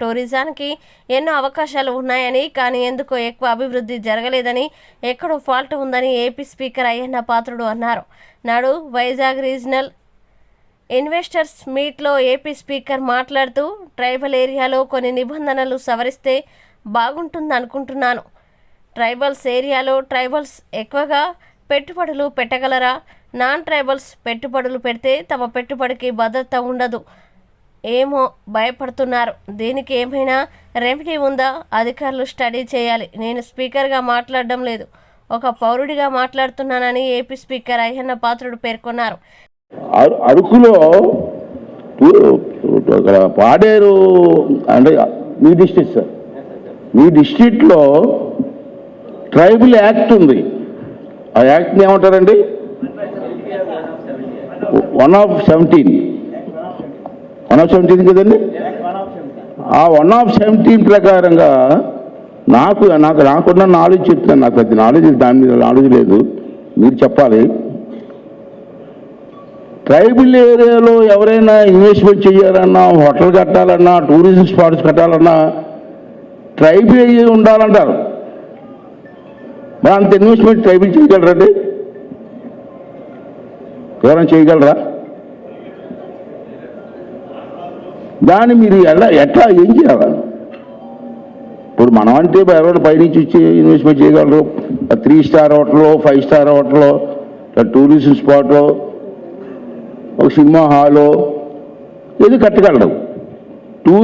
టూరిజానికి ఎన్నో అవకాశాలు ఉన్నాయని కానీ ఎందుకో ఎక్కువ అభివృద్ధి జరగలేదని ఎక్కడో ఫాల్ట్ ఉందని ఏపీ స్పీకర్ అయ్యన్న పాత్రుడు అన్నారు. నాడు వైజాగ్ రీజనల్ ఇన్వెస్టర్స్ మీట్లో ఏపీ స్పీకర్ మాట్లాడుతూ ట్రైబల్ ఏరియాలో కొన్ని నిబంధనలు సవరిస్తే బాగుంటుంది అనుకుంటున్నాను. ట్రైబల్స్ ఏరియాలో ట్రైబల్స్ ఎక్కువగా పెట్టుబడులు పెట్టగలరా? నాన్ ట్రైబల్స్ పెట్టుబడులు పెడితే తమ పెట్టుబడికి భద్రత ఉండదు. ఏమో భయపడుతున్నారు. దీనికి ఏమైనా రెమెడీ ఉందా? అధికారులు స్టడీ చేయాలి. నేను స్పీకర్గా మాట్లాడడం లేదు. ఒక పౌరుడిగా మాట్లాడుతున్నానని ఏపీ స్పీకర్ అయ్యన్న పాత్రుడు పేర్కొన్నారు. అరకులో పాడేరు అంటే మీ డిస్ట్రిక్ట్ సార్. మీ డిస్ట్రిక్ట్లో ట్రైబల్ యాక్ట్ ఉంది. ఆ యాక్ట్ని ఏమంటారండి? One of seventeen. One of seventeen కదండి? ఆ వన్ ఆఫ్ సెవెంటీన్ ప్రకారంగా నాకు నాకు నాకున్న నాలెడ్జ్ చెప్తాను. నాకు అది నాలెడ్జ్ దాని మీద నాలెడ్జ్ లేదు. మీరు చెప్పాలి. ట్రైబల్ ఏరియాలో ఎవరైనా ఇన్వెస్ట్మెంట్ చేయాలన్నా హోటల్ కట్టాలన్నా టూరిజం స్పాట్స్ కట్టాలన్నా ట్రైబల్ ఏరియా ఉండాలంటారు. మరి అంత ఇన్వెస్ట్మెంట్ ట్రైబల్ చేయగలరండి? ఎవరైనా చేయగలరా? దాన్ని మీరు ఎలా ఎట్లా ఏం చేయాలి? ఇప్పుడు మనం అంటే ఎవరైనా పైనుంచి వచ్చి ఇన్వెస్ట్మెంట్ చేయగలరు. త్రీ స్టార్ హోటల్లో ఫైవ్ స్టార్ హోటల్లో టూరిజం స్పాట్లో ఒక సినిమా హాలు ఇది కట్టగలరు. టూ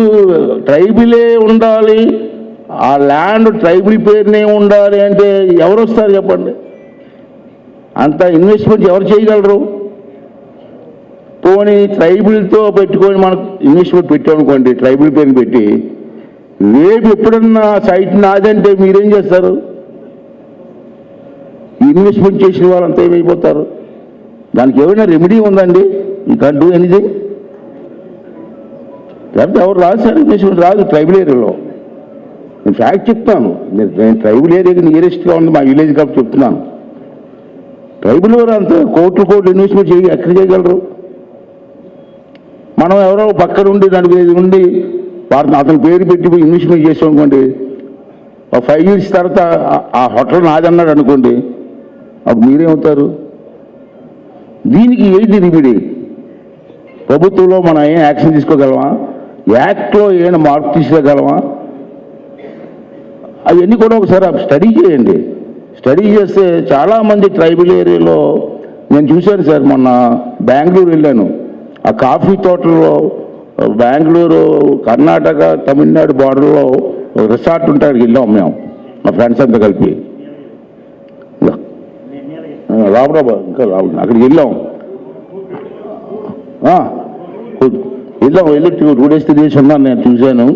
ట్రైబులే ఉండాలి. ఆ ల్యాండ్ ట్రైబుల్ పేరునే ఉండాలి అంటే ఎవరు వస్తారు చెప్పండి? అంత ఇన్వెస్ట్మెంట్ ఎవరు చేయగలరు? పోనీ ట్రైబుల్తో పెట్టుకొని మనకు ఇన్వెస్ట్మెంట్ పెట్టామనుకోండి ట్రైబుల్ పేరు పెట్టి రేపు ఎప్పుడన్నా సైట్ నాదంటే మీరేం చేస్తారు? ఇన్వెస్ట్మెంట్ చేసిన వాళ్ళంతా ఏమైపోతారు? దానికి ఏమైనా రెమెడీ ఉందండి? ఈ కాన్ డూ లేకపోతే ఎవరు రాదు సార్ ఇన్వెస్ట్మెంట్ రాదు ట్రైబల్ ఏరియాలో. నేను ఫ్యాక్ట్ చెప్తాను. నేను ట్రైబుల్ ట్రైబల్ ఏరియాకి నియరెస్ట్గా ఉంది మా విలేజ్ కాబట్టి చెప్తున్నాను. ట్రైబుల్ వారు అంత కోట్లు కోట్లు ఇన్వెస్ట్మెంట్ చేయ ఎక్కడ చేయగలరు? మనం ఎవరో పక్కన ఉండి దానికి ఉండి వారిని అతని పేరు పెట్టి ఇన్వెస్ట్మెంట్ చేసాం అనుకోండి. ఒక ఫైవ్ ఇయర్స్ తర్వాత ఆ- హోటల్ నాదన్నాడు అనుకోండి. అప్పుడు మీరేమవుతారు? దీనికి ఏంటి రిమిడి ప్రభుత్వంలో మనం ఏం యాక్షన్ తీసుకోగలమా? యాక్ట్లో ఏమైనా మార్పు తీసుకోగలమా? అవన్నీ కూడా ఒకసారి స్టడీ చేయండి. స్టడీ చేస్తే చాలామంది ట్రైబల్ ఏరియాలో నేను చూశాను సార్ మొన్న బెంగళూరు వెళ్ళాను. ఆ కాఫీ తోటల్లో బెంగళూరు కర్ణాటక తమిళనాడు బార్డర్లో రిసార్ట్ ఉంటే అక్కడికి వెళ్ళాం మేము మా ఫ్రెండ్స్ అంతా కలిపి. రాబరాబా ఇంకా రావు అక్కడికి వెళ్ళాం. వెళ్ళాం వెళ్ళి టూ డేస్ త్రీ డేస్ ఉన్నాను నేను చూశాను.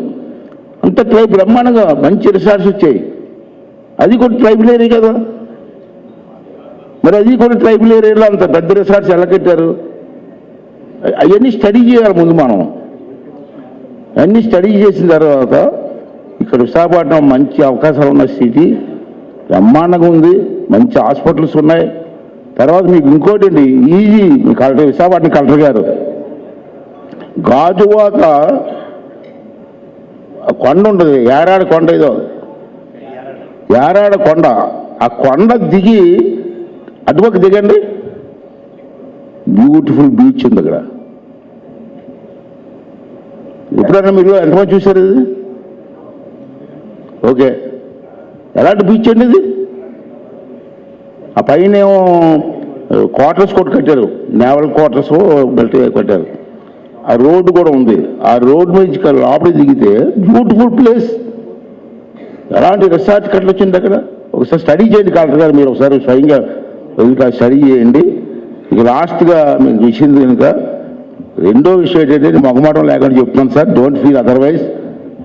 అంత ట్రై బ్రహ్మాండంగా మంచి రిసార్ట్స్ వచ్చాయి. అది కూడా ట్రైబల్ ఏరియా కదా. మరి అది కూడా ట్రైబల్ ఏరియాలో అంత పెద్ద రిసార్ట్స్ ఎలా కట్టారు? అవన్నీ స్టడీ చేయాలి ముందు మనం. అన్నీ స్టడీ చేసిన తర్వాత ఇక్కడ విశాఖపట్నం మంచి అవకాశాలు ఉన్న సిటీ బ్రహ్మాండంగా ఉంది మంచి హాస్పిటల్స్ ఉన్నాయి. తర్వాత మీకు ఇంకోటి అండి ఈజీ మీ కలెక్టర్ విశాఖపట్నం కలెక్టర్ గారు. గాజువాక కొండ ఉంటుంది ఏరాడ కొండ ఏదో. ఏరాడ కొండ. ఆ కొండ దిగి అటుపక్క దిగండి. బ్యూటిఫుల్ బీచ్ ఉంది అక్కడ. ఎప్పుడన్నా మీరు ఎంతమంది చూశారు ఇది? ఓకే. ఎలాంటి బీచ్ అండి ఇది? ఆ పైన ఏమో క్వార్టర్స్ కూడా కట్టారు. నేవల్ క్వార్టర్స్ బెల్ట్ కట్టారు. ఆ రోడ్డు కూడా ఉంది. ఆ రోడ్డు నుంచి లోపలికి దిగితే బ్యూటిఫుల్ ప్లేస్ ఎలాంటి రిసార్ట్ కట్టలు వచ్చింది అక్కడ? ఒకసారి స్టడీ చేయండి కలెక్టర్ గారు మీరు ఒకసారి స్వయంగా స్టడీ చేయండి. ఇక లాస్ట్గా మేము చూసింది కనుక రెండో విషయం ఏంటంటే మొగమాటం లేకుండా చెప్తున్నాను సార్ డోంట్ ఫీల్ అదర్వైజ్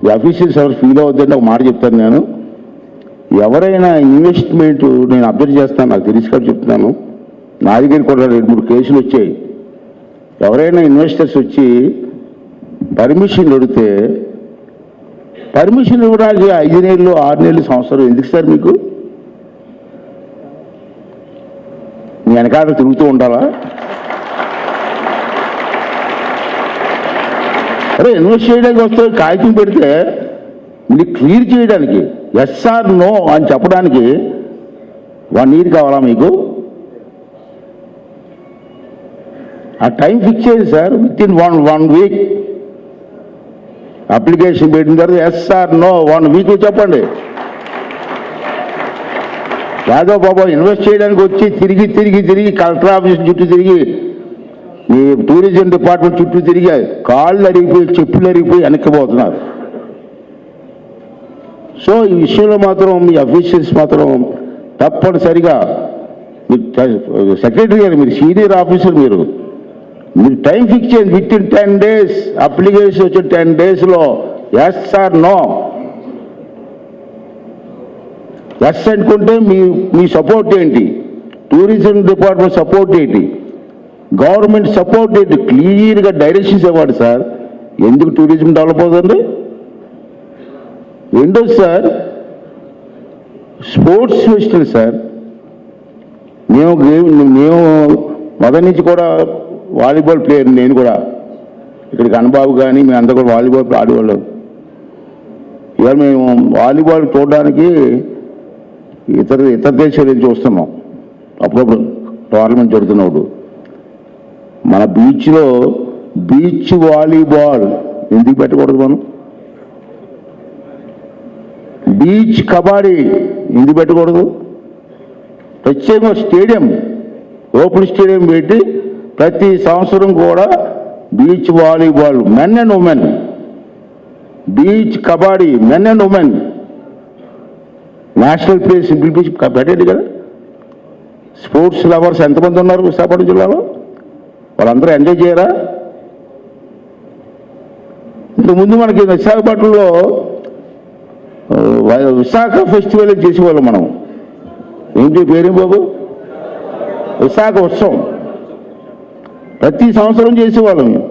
ఈ అఫీషియల్స్ ఎవరు ఫీల్ అవుతుందంటే ఒక మాట చెప్తాను నేను. ఎవరైనా ఇన్వెస్ట్మెంట్ నేను అబ్జర్వ్ చేస్తాను నాకు తెలిసి కాబట్టి చెప్తున్నాను. నా దగ్గర కూడా రెండు మూడు కేసులు వచ్చాయి. ఎవరైనా ఇన్వెస్టర్స్ వచ్చి పర్మిషన్ అడిగితే పర్మిషన్ ఇవ్వడానికి ఐదు నెలలు ఆరు నెలలు సంవత్సరం ఎందుకు సార్ మీకు మీ వెనకాల తిరుగుతూ ఉండాలా అరే ఇన్వెస్ట్ చేయడానికి వస్తే కాగితం పెడితే మీరు క్లియర్ చేయడానికి. ఎస్ఆర్ నో అని చెప్పడానికి వన్ ఇయర్ కావాలా మీకు? ఆ టైం ఫిక్స్ చేయండి sir. Within one one week application పెట్టిన తర్వాత ఎస్ఆర్ నో వన్ వీక్ చెప్పండి. యాదో బాబా ఇన్వెస్ట్ చేయడానికి వచ్చి తిరిగి తిరిగి తిరిగి కలెక్టర్ ఆఫీస్ చుట్టూ తిరిగి ఈ టూరిజం డిపార్ట్మెంట్ చుట్టూ తిరిగి కాళ్ళు అరిగిపోయి చెప్పులు అరిగిపోయి వెనక్కిపోతున్నారు సో ఈ విషయంలో మాత్రం మీ అఫీషియల్స్ మాత్రం తప్పనిసరిగా మీరు సెక్రటరీ గారు మీరు సీనియర్ ఆఫీసర్ మీరు మీరు టైం ఫిక్స్ చేయండి. Within ten days application వచ్చిన టెన్ డేస్లో ఎస్ ఆర్ నో ఎస్ అనుకుంటే మీ మీ సపోర్ట్ ఏంటి? టూరిజం డిపార్ట్మెంట్ సపోర్ట్ ఏంటి? గవర్నమెంట్ సపోర్ట్ ఏంటి? క్లియర్గా డైరెక్షన్స్ ఇవ్వండి సార్. ఎందుకు టూరిజం డెవలప్ అవుతుంది? రెండోది సార్ స్పోర్ట్స్ ఫెస్టివల్ సార్. మేము గేమ్ మేము మొదటి నుంచి కూడా వాలీబాల్ ప్లేయర్ నేను కూడా. ఇక్కడికి అనుబాబు కానీ మేము అందరూ కూడా వాలీబాల్ ఆడేవాళ్ళం. ఇవాళ మేము వాలీబాల్ చూడడానికి ఇతర ఇతర దేశాలు వెళ్ళి చూస్తున్నాం? అప్పుడప్పుడు టోర్నమెంట్ జరుగుతున్నప్పుడు. మన బీచ్లో బీచ్ వాలీబాల్ ఎందుకు పెట్టకూడదు మనం? బీచ్ కబడ్డీ ఎందుకు పెట్టకూడదు? ప్రత్యేకంగా స్టేడియం ఓపెన్ స్టేడియం పెట్టి ప్రతి సంవత్సరం కూడా beach volleyball men and women beach kabaddi men and women national players పిలిపించి పెట్టండి కదా. స్పోర్ట్స్ లవర్స్ ఎంతమంది ఉన్నారు విశాఖపట్నం జిల్లాలో? వాళ్ళందరూ ఎంజాయ్ చేయరా? ఇంతకుముందు మనకి విశాఖపట్నంలో విశాఖ ఫెస్టివల్ చేసేవాళ్ళం మనం. ఏంటి పేరేం బాబు? విశాఖ ఉత్సవం. ప్రతి సంవత్సరం చేసేవాళ్ళం.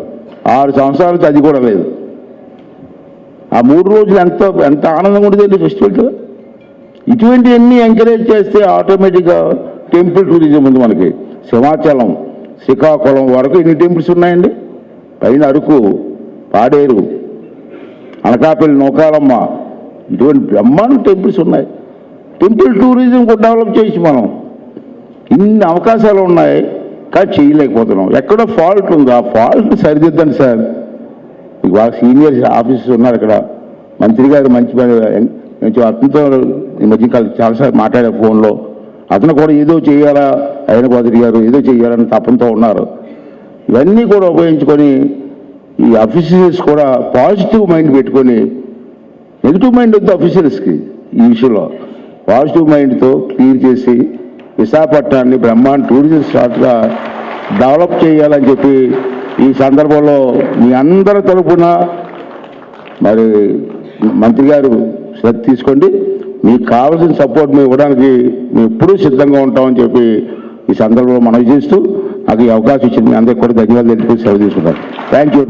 ఆరు సంవత్సరాలకి అది కూడా లేదు. ఆ మూడు రోజులు ఎంత ఎంత ఆనందంగా ఉండేది ఫెస్టివల్ ఇటువంటివన్నీ ఎంకరేజ్ చేస్తే ఆటోమేటిక్గా టెంపుల్ టూరిజం ఉంది మనకి. సింహాచలం శ్రీకాకుళం వరకు ఎన్ని టెంపుల్స్ ఉన్నాయండి? పైన అరకు పాడేరు అనకాపల్లి నౌకాలమ్మ ఇటువంటి బ్రహ్మాండ టెంపుల్స్ ఉన్నాయి. టెంపుల్ టూరిజం కూడా డెవలప్ చేసి మనం ఇన్ని అవకాశాలు ఉన్నాయి కానీ చేయలేకపోతున్నాం. ఎక్కడో ఫాల్ట్ ఉంది? ఆ ఫాల్ట్ సరిదిద్దండి సార్. ఇవాళ సీనియర్ ఆఫీసర్స్ ఉన్నారు ఇక్కడ. మంత్రి గారు మంచి నేను అతనితో ఈ మధ్య కాలం చాలాసార్లు మాట్లాడే ఫోన్లో అతను కూడా ఏదో చేయాలా ఆయన బదిరి గారు ఏదో చేయాలని తపంతో ఉన్నారు. ఇవన్నీ కూడా ఉపయోగించుకొని ఈ అఫీషియల్స్ కూడా పాజిటివ్ మైండ్ పెట్టుకొని నెగిటివ్ మైండ్ వద్దు అఫీషియల్స్కి ఈ విషయంలో. పాజిటివ్ మైండ్తో క్లియర్ చేసి విశాఖపట్నాన్ని బ్రహ్మాండ టూరిజం స్టార్ట్గా డెవలప్ చేయాలని చెప్పి ఈ సందర్భంలో మీ అందరి తరపున మరి మంత్రి గారు శ్రద్ధ తీసుకోండి. మీకు కావాల్సిన సపోర్ట్ మేము ఇవ్వడానికి మేము ఎప్పుడూ సిద్ధంగా ఉంటామని చెప్పి ఈ సందర్భంలో మనవి చేస్తూ నాకు ఈ అవకాశం ఇచ్చింది మీ అందరికీ కూడా ధన్యవాదాలు తెలిపి సెలవు తీసుకుంటాను. Thank you